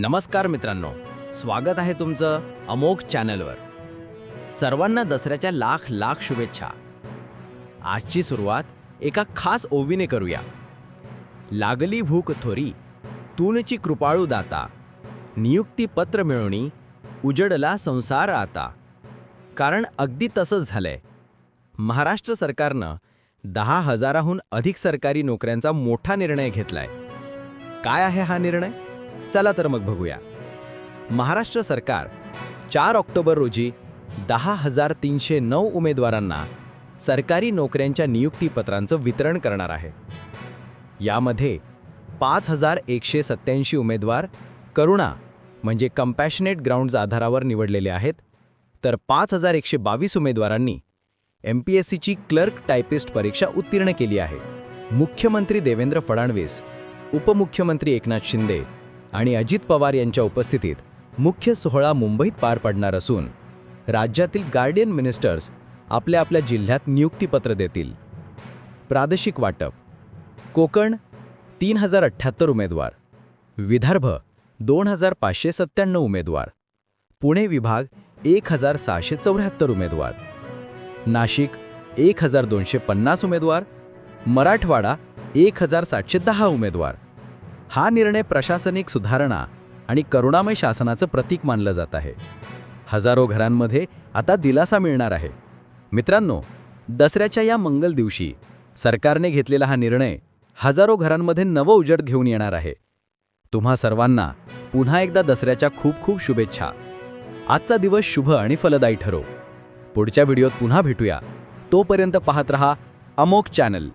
नमस्कार मित्रांनो स्वागत आहे तुमचं अमोघ चॅनलवर. सर्वांना दसऱ्याच्या लाख लाख शुभेच्छा. आजची सुरुवात एका खास ओवीने करूया. लागली भूक थोरी तूनची कृपाळू दाता. नियुक्ती पत्र मिळवणी उजडला संसार आता. कारण अगदी तसंच झालंय. महाराष्ट्र सरकारनं दहा हजाराहून अधिक सरकारी नोकऱ्यांचा मोठा निर्णय घेतलाय. काय आहे हा निर्णय? चला तर मग बघूया. महाराष्ट्र सरकार चार ऑक्टोबर रोजी दहा हजार तीनशे नऊ उमेदवारांना सरकारी नोकऱ्यांच्या नियुक्तीपत्रांचं वितरण करणार आहे. यामध्ये पाच हजार एकशे सत्याऐंशी उमेदवार करुणा म्हणजे कम्पॅशनेट ग्राउंड्स आधारावर निवडलेले आहेत. तर पाच हजार एकशे बावीस उमेदवारांनी एम पी एस सीची क्लर्क टायपिस्ट परीक्षा उत्तीर्ण केली आहे. मुख्यमंत्री देवेंद्र फडणवीस उपमुख्यमंत्री एकनाथ शिंदे आणि अजित पवार यांच्या उपस्थितीत मुख्य सोहळा मुंबईत पार पडणार असून राज्यातील गार्डियन मिनिस्टर्स आपल्या आपल्या जिल्ह्यात नियुक्तीपत्र देतील. प्रादेशिक वाटप. कोकण तीन हजार अठ्ठ्याहत्तर उमेदवार. विदर्भ दोन हजार पाचशे सत्त्याण्णव उमेदवार. पुणे विभाग एक हजार सहाशे चौऱ्याहत्तर उमेदवार. नाशिक एक हजार दोनशे पन्नास उमेदवार. मराठवाडा एक हजार सातशे दहा उमेदवार. हा निर्णय प्रशासनिक सुधारणा आणि करुणामय शासनाचं प्रतीक मानलं जात आहे. हजारो घरांमध्ये आता दिलासा मिळणार आहे. मित्रांनो दसऱ्याच्या या मंगल दिवशी सरकारने घेतलेला हा निर्णय हजारो घरांमध्ये नवं उजड घेऊन येणार आहे. तुम्हा सर्वांना पुन्हा एकदा दसऱ्याच्या खूप खूप शुभेच्छा. आजचा दिवस शुभ आणि फलदायी ठरो. पुढच्या व्हिडिओत पुन्हा भेटूया. तोपर्यंत पाहत रहा अमोक चॅनल.